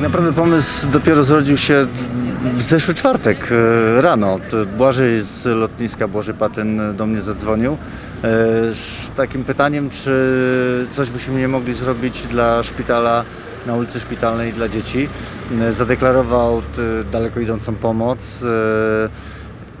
Tak naprawdę pomysł dopiero zrodził się w zeszły czwartek e, rano. Błażej z lotniska, Błażej Patyn do mnie zadzwonił e, z takim pytaniem, czy coś byśmy nie mogli zrobić dla szpitala, na ulicy Szpitalnej dla dzieci. E, Zadeklarował daleko idącą pomoc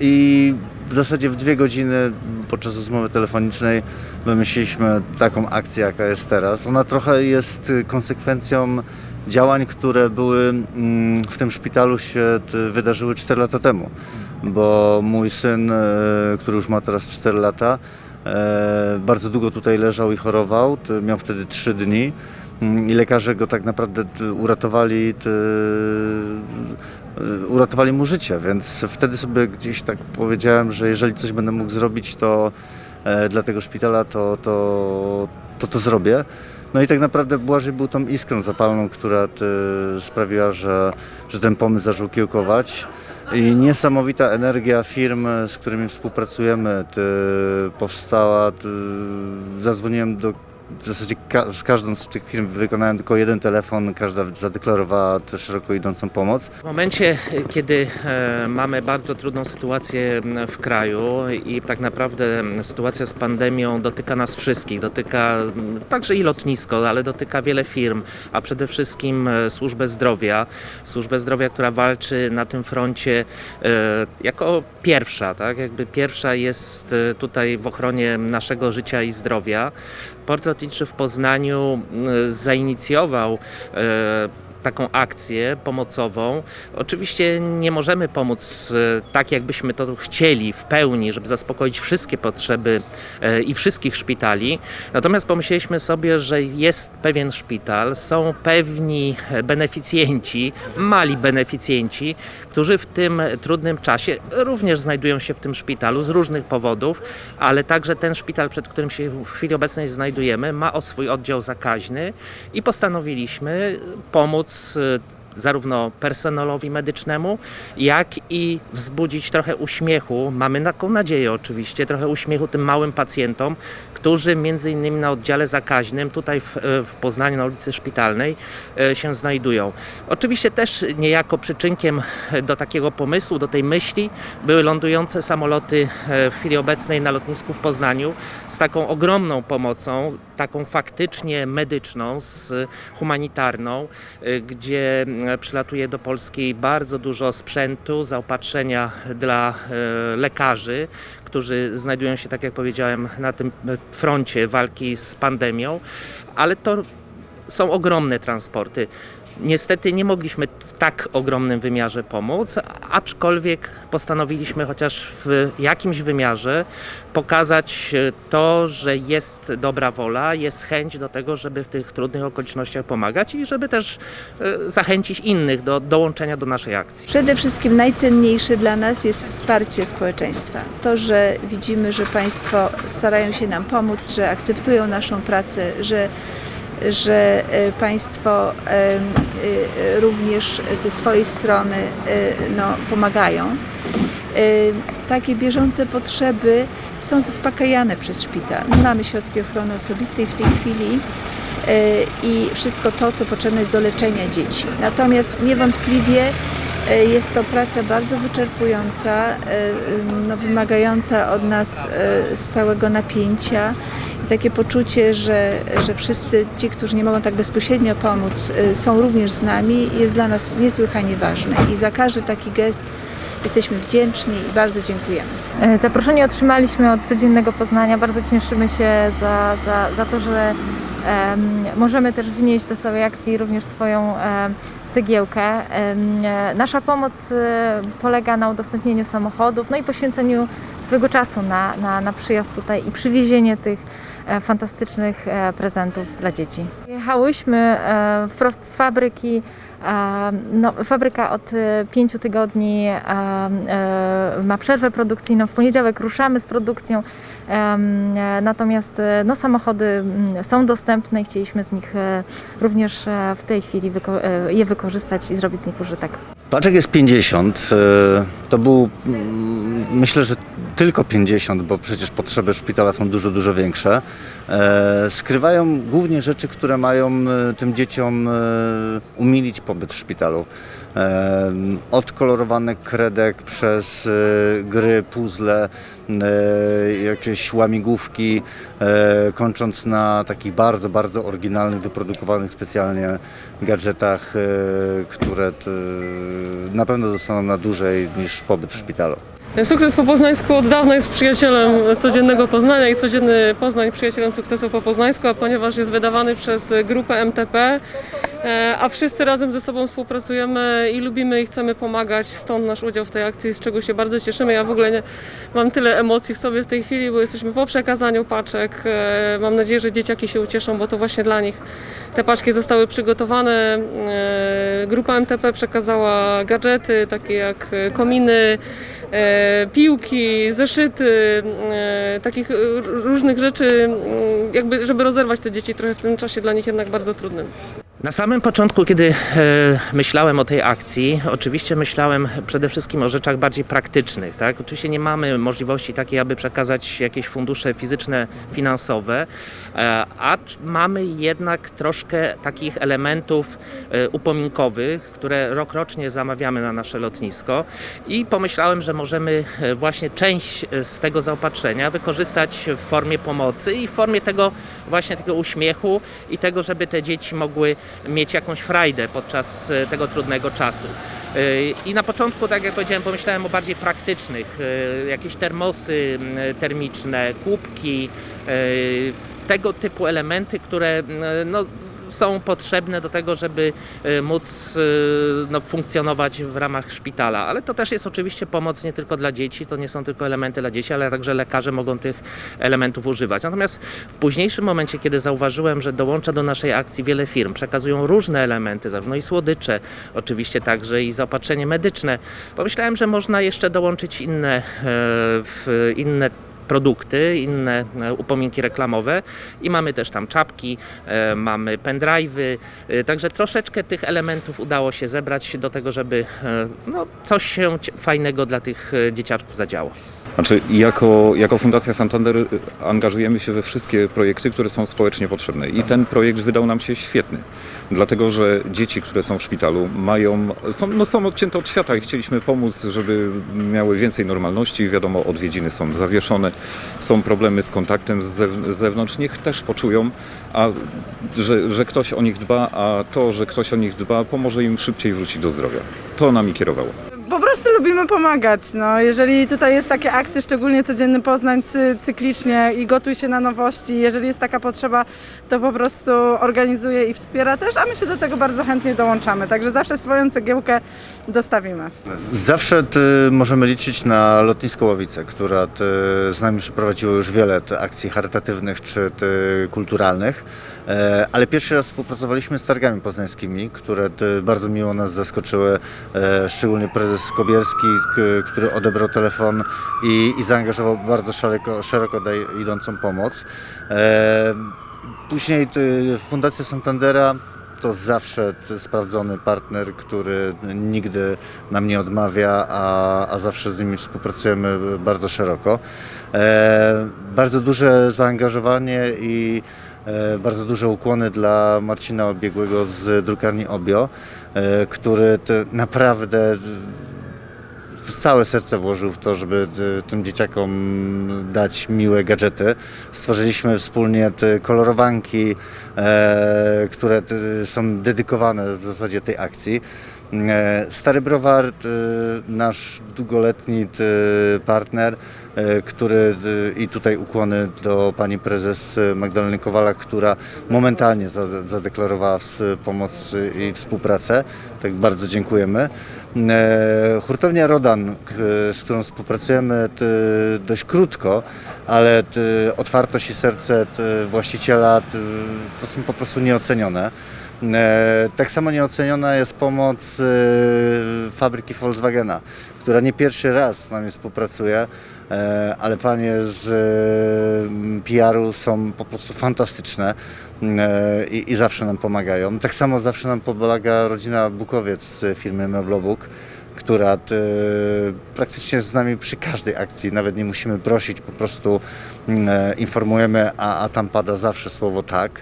i w zasadzie w dwie godziny podczas rozmowy telefonicznej wymyśliliśmy taką akcję, jaka jest teraz. Ona trochę jest konsekwencją działań, które były mm, w tym szpitalu się wydarzyły 4 lata temu. Bo mój syn, e, który już ma teraz 4 lata, e, bardzo długo tutaj leżał i chorował. Miał wtedy 3 dni. Mm, I lekarze go tak naprawdę uratowali, y, uratowali mu życie, więc wtedy sobie gdzieś tak powiedziałem, że jeżeli coś będę mógł zrobić, to e, dla tego szpitala, to to, to, to zrobię. No i tak naprawdę Błażej był tą iskrą zapaloną, która ty, sprawiła, że, że ten pomysł zaczął kiełkować. I niesamowita energia firm, z którymi współpracujemy, powstała. Zadzwoniłem do w zasadzie ka- z każdą z tych firm wykonałem tylko jeden telefon, każda zadeklarowała też szeroko idącą pomoc. W momencie, kiedy e, mamy bardzo trudną sytuację w kraju i tak naprawdę sytuacja z pandemią dotyka nas wszystkich, dotyka także i lotnisko, ale dotyka wiele firm, a przede wszystkim e, służbę zdrowia, służbę zdrowia, która walczy na tym froncie e, jako pierwsza, tak? Jakby pierwsza jest e, tutaj w ochronie naszego życia i zdrowia. Port Lotniczy w Poznaniu m, zainicjował e, taką akcję pomocową. Oczywiście nie możemy pomóc e, tak, jakbyśmy to chcieli w pełni, żeby zaspokoić wszystkie potrzeby e, i wszystkich szpitali. Natomiast pomyśleliśmy sobie, że jest pewien szpital, są pewni e, beneficjenci, mali beneficjenci, którzy w tym trudnym czasie również znajdują się w tym szpitalu z różnych powodów, ale także ten szpital, przed którym się w chwili obecnej znajdujemy, ma o swój oddział zakaźny i postanowiliśmy pomóc e, zarówno personelowi medycznemu, jak i wzbudzić trochę uśmiechu, mamy taką nadzieję oczywiście, trochę uśmiechu tym małym pacjentom, którzy między innymi na oddziale zakaźnym tutaj w, w Poznaniu na ulicy Szpitalnej e, się znajdują. Oczywiście też niejako przyczynkiem do takiego pomysłu, do tej myśli były lądujące samoloty e, w chwili obecnej na lotnisku w Poznaniu z taką ogromną pomocą, taką faktycznie medyczną, z humanitarną, y, gdzie przylatuje do Polski bardzo dużo sprzętu, zaopatrzenia dla e, lekarzy, którzy znajdują się, tak jak powiedziałem, na tym e, froncie walki z pandemią, ale to są ogromne transporty. Niestety nie mogliśmy w tak ogromnym wymiarze pomóc, aczkolwiek postanowiliśmy chociaż w jakimś wymiarze pokazać e, to, że jest dobra wola, jest chęć do tego, żeby w tych trudnych okolicznościach pomagać i żeby też e, zachęcić innych do dołączenia do naszej akcji. Przede wszystkim najcenniejsze dla nas jest wsparcie społeczeństwa. To, że widzimy, że Państwo starają się nam pomóc, że akceptują naszą pracę, że, że e, Państwo e, również ze swojej strony e, no, pomagają. Takie bieżące potrzeby są zaspokajane przez szpital. My mamy środki ochrony osobistej w tej chwili i wszystko to, co potrzebne jest do leczenia dzieci. Natomiast niewątpliwie jest to praca bardzo wyczerpująca, no, wymagająca od nas stałego napięcia takie poczucie, że, że wszyscy ci, którzy nie mogą tak bezpośrednio pomóc, e, są również z nami, jest dla nas niesłychanie ważne. I za każdy taki gest jesteśmy wdzięczni i bardzo dziękujemy. E, Zaproszenie otrzymaliśmy od Codziennego Poznania. Bardzo cieszymy się za, za, za to, że em, możemy też wnieść do całej akcji również swoją em, cegiełkę. E, nasza pomoc polega na udostępnieniu samochodów, no i poświęceniu swojego czasu na, na, na przyjazd tutaj i przywiezienie tych e, fantastycznych e, prezentów dla dzieci. Jechałyśmy e, wprost z fabryki. No, fabryka od pięciu tygodni ma przerwę produkcyjną. W poniedziałek ruszamy z produkcją. Natomiast no, samochody mm, są dostępne i chcieliśmy z nich również w tej chwili je wykorzystać i zrobić z nich użytek. Paczek jest 50. e, To był, mm, myślę, że tylko 50, bo przecież potrzeby szpitala są dużo, dużo większe, e, skrywają głównie rzeczy, które mają e, tym dzieciom e, umilić pobyt w szpitalu. Od kolorowanych kredek przez gry, puzzle, jakieś łamigłówki, kończąc na takich bardzo, bardzo oryginalnych, wyprodukowanych specjalnie gadżetach, które na pewno zostaną na dłużej niż pobyt w szpitalu. Sukces po poznańsku od dawna jest przyjacielem codziennego Poznania i codzienny Poznań przyjacielem sukcesu po poznańsku, a ponieważ jest wydawany przez grupę MTP, a wszyscy razem ze sobą współpracujemy i lubimy i chcemy pomagać, stąd nasz udział w tej akcji, z czego się bardzo cieszymy. Ja w ogóle nie, mam tyle emocji w sobie w tej chwili, bo jesteśmy po przekazaniu paczek. E, Mam nadzieję, że dzieciaki się ucieszą, bo to właśnie dla nich te paczki zostały przygotowane. E, Grupa MTP przekazała gadżety takie jak e, kominy, e, piłki, zeszyty, e, takich e, różnych rzeczy, mm, jakby żeby rozerwać te dzieci trochę w tym czasie dla nich jednak bardzo trudnym. Na samym początku, kiedy e, myślałem o tej akcji, oczywiście myślałem przede wszystkim o rzeczach bardziej praktycznych. Tak? Oczywiście nie mamy możliwości takiej, aby przekazać jakieś fundusze fizyczne, finansowe, e, a mamy jednak troszkę takich elementów e, upominkowych, które rokrocznie zamawiamy na nasze lotnisko i pomyślałem, że możemy właśnie część z tego zaopatrzenia wykorzystać w formie pomocy i w formie tego właśnie tego uśmiechu i tego, żeby te dzieci mogły mieć jakąś frajdę podczas e, tego trudnego czasu. E, I na początku, tak jak powiedziałem, pomyślałem o bardziej praktycznych, e, jakieś termosy termiczne, kubki, tego typu elementy, które no, są potrzebne do tego, żeby e, móc e, no, funkcjonować w ramach szpitala. Ale to też jest oczywiście pomoc nie tylko dla dzieci, to nie są tylko elementy dla dzieci, ale także lekarze mogą tych elementów używać. Natomiast w późniejszym momencie, kiedy zauważyłem, że dołącza do naszej akcji wiele firm, przekazują różne elementy, zarówno i słodycze, oczywiście także i zaopatrzenie medyczne, pomyślałem, że można jeszcze dołączyć inne, e, inne produkty, inne e, upominki reklamowe i mamy też tam czapki, e, mamy pendrive'y, e, także troszeczkę tych elementów udało się zebrać do tego, żeby no, coś się fajnego dla tych dzieciaczków zadziało. Znaczy, jako, jako Fundacja Santander y, angażujemy się we wszystkie projekty, które są społecznie potrzebne. I ten projekt wydał nam się świetny, dlatego że dzieci, które są w szpitalu, mają, są, no, są odcięte od świata i chcieliśmy pomóc, żeby miały więcej normalności. Wiadomo, odwiedziny są zawieszone, są problemy z kontaktem z, zew, z zewnątrz. Niech też poczują, a, że, że ktoś o nich dba, a to, że ktoś o nich dba, pomoże im szybciej wrócić do zdrowia. To nami kierowało. Lubimy pomagać. No, jeżeli tutaj jest takie akcje, szczególnie codzienny Poznań cy, cyklicznie i gotuj się na nowości, jeżeli jest taka potrzeba, to po prostu organizuje i wspiera też, a my się do tego bardzo chętnie dołączamy. Także zawsze swoją cegiełkę dostawimy. Zawsze ty, możemy liczyć na lotnisko Łowice, która ty, z nami przeprowadziło już wiele akcji charytatywnych czy kulturalnych. E, Ale pierwszy raz współpracowaliśmy z targami poznańskimi, które ty, bardzo miło nas zaskoczyły, e, szczególnie prezes Kobierski, który odebrał telefon i, i zaangażował bardzo szeroko, szeroko idącą pomoc. E, Później Fundacja Santandera to zawsze sprawdzony partner, który nigdy nam nie odmawia, a, a zawsze z nimi współpracujemy bardzo szeroko. E, bardzo duże zaangażowanie i e, bardzo duże ukłony dla Marcina Obiegłego z drukarni Obio, e, który naprawdę całe serce włożył w to, żeby tym dzieciakom dać miłe gadżety. Stworzyliśmy wspólnie te kolorowanki, e, które są dedykowane w zasadzie tej akcji. E, Stary Browar, y, nasz długoletni ty, partner, e, który i tutaj ukłony do pani prezes Magdaleny Kowalak, która momentalnie za- zadeklarowała pomoc i współpracę. Tak bardzo dziękujemy. E, Hurtownia Rodan, z którą współpracujemy dość krótko, ale otwartość i serce właściciela to są po prostu nieocenione. E, Tak samo nieoceniona jest pomoc e, fabryki Volkswagena, która nie pierwszy raz z nami współpracuje, e, ale panie z PR-u są po prostu fantastyczne i, i zawsze nam pomagają. Tak samo zawsze nam pomaga rodzina Bukowiec z firmy Meblobuk, która t, praktycznie z nami przy każdej akcji, nawet nie musimy prosić, po prostu e, informujemy, a, a tam pada zawsze słowo tak.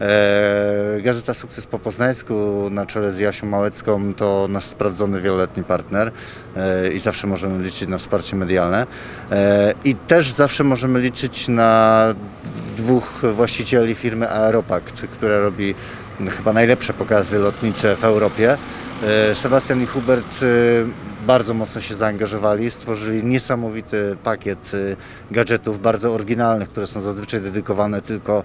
E, Gazeta Sukces po Poznańsku na czele z Jasią Małecką to nasz sprawdzony wieloletni partner e, i zawsze możemy liczyć na wsparcie medialne. E, I też zawsze możemy liczyć na dwóch właścicieli firmy Aeropact, która robi chyba najlepsze pokazy lotnicze w Europie. E, Sebastian i Hubert e, bardzo mocno się zaangażowali, stworzyli niesamowity pakiet e, gadżetów bardzo oryginalnych, które są zazwyczaj dedykowane tylko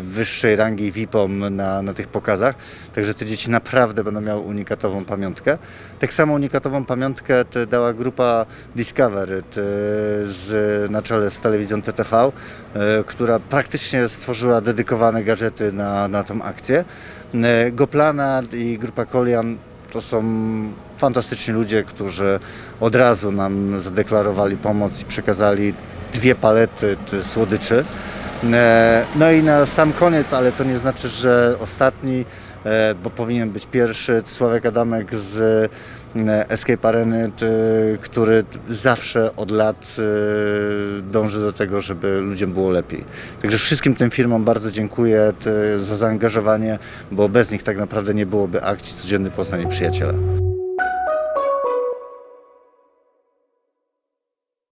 wyższej rangi VIP-om na, na tych pokazach. Także te dzieci naprawdę będą miały unikatową pamiątkę. Tak samo unikatową pamiątkę dała grupa Discovery z, na czele z telewizją TTV, która praktycznie stworzyła dedykowane gadżety na, na tą akcję. E, Goplana i grupa Kolian to są fantastyczni ludzie, którzy od razu nam zadeklarowali pomoc i przekazali dwie palety słodyczy. E, No i na sam koniec, ale to nie znaczy, że ostatni, bo powinien być pierwszy, Sławek Adamek z e, Escape Areny, który zawsze od lat e, dąży do tego, żeby ludziom było lepiej. Także wszystkim tym firmom bardzo dziękuję za zaangażowanie, bo bez nich tak naprawdę nie byłoby akcji Codzienny Poznań i Przyjaciele.